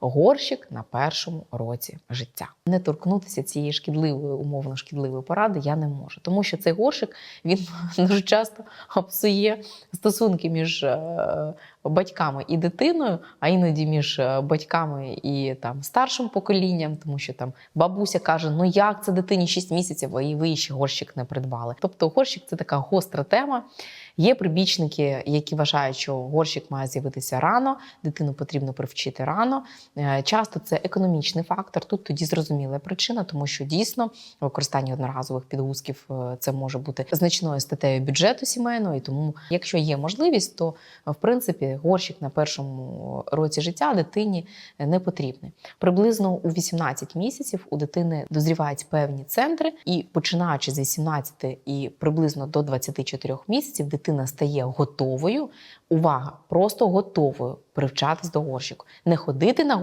горщик на першому році життя. Не торкнутися цієї шкідливої, умовно шкідливої поради я не можу, тому що цей горщик він дуже часто псує стосунки між е, батьками і дитиною, а іноді між е, батьками і там старшим поколінням, тому що там бабуся каже: ну як це дитині 6 місяців, а і ви ще горщик не придбали. Тобто горщик це така гостра тема. Є прибічники, які вважають, що горщик має з'явитися рано, дитину потрібно привчити рано. Е, Часто це економічний фактор. Тут тоді зрозуміла причина, тому що дійсно використання одноразових підгузків е, це може бути значною статтею бюджету сімейного. І тому, якщо є можливість, то е, в принципі горщик на першому році життя дитині не потрібний. Приблизно у 18 місяців у дитини дозрівають певні центри, і починаючи з 18 і приблизно до 24 місяців, дитина стає готовою. Увага, просто готовою привчатись до горщику, не ходити на